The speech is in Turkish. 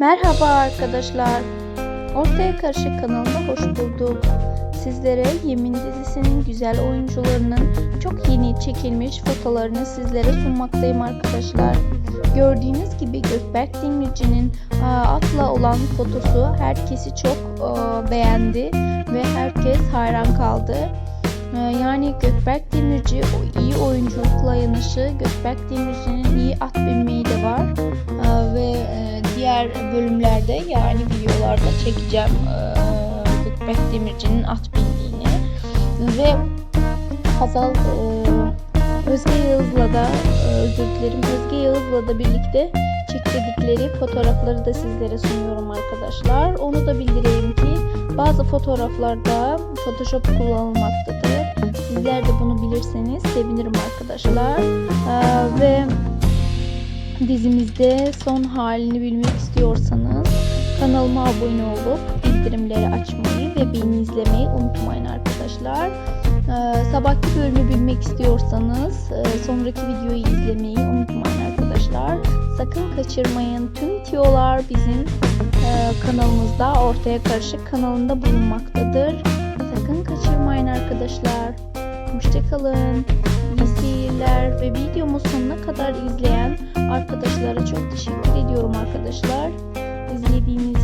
Merhaba arkadaşlar. Ortaya Karışık kanalına hoş bulduk. Sizlere Yemin dizisinin güzel oyuncularının çok yeni çekilmiş fotolarını sizlere sunmaktayım arkadaşlar. Gördüğünüz gibi Gökberk Demirci'nin atla olan fotosu herkesi çok beğendi ve herkes hayran kaldı. E, Yani Gökberk Demirci o iyi oyunculukla yanışı Gökberk Demirci'nin iyi at binmeyi de var. Bölümlerde yani videolarda çekeceğim e, Gökberk Demirci'nin at bindiğini ve Hazal e, Özge Yağız'la da özür dilerim Özge Yağız'la da birlikte çektirdikleri fotoğrafları da sizlere sunuyorum arkadaşlar. Onu da bildireyim ki bazı fotoğraflarda Photoshop kullanılmaktadır. Sizler de bunu bilirseniz sevinirim arkadaşlar. Ee, ve dizimizde son halini bilmek istiyorsanız kanalıma abone olup bildirimleri açmayı ve beni izlemeyi unutmayın arkadaşlar. Ee, sabahki bölümü bilmek istiyorsanız e, sonraki videoyu izlemeyi unutmayın arkadaşlar. Sakın kaçırmayın. Tüm tiyolar bizim e, kanalımızda Ortaya Karışık kanalında bulunmaktadır. Sakın kaçırmayın arkadaşlar. Hoşçakalın. İyi seyirler ve videomu sonuna kadar izleyen arkadaşlara çok teşekkür ediyorum arkadaşlar. İzlediğiniz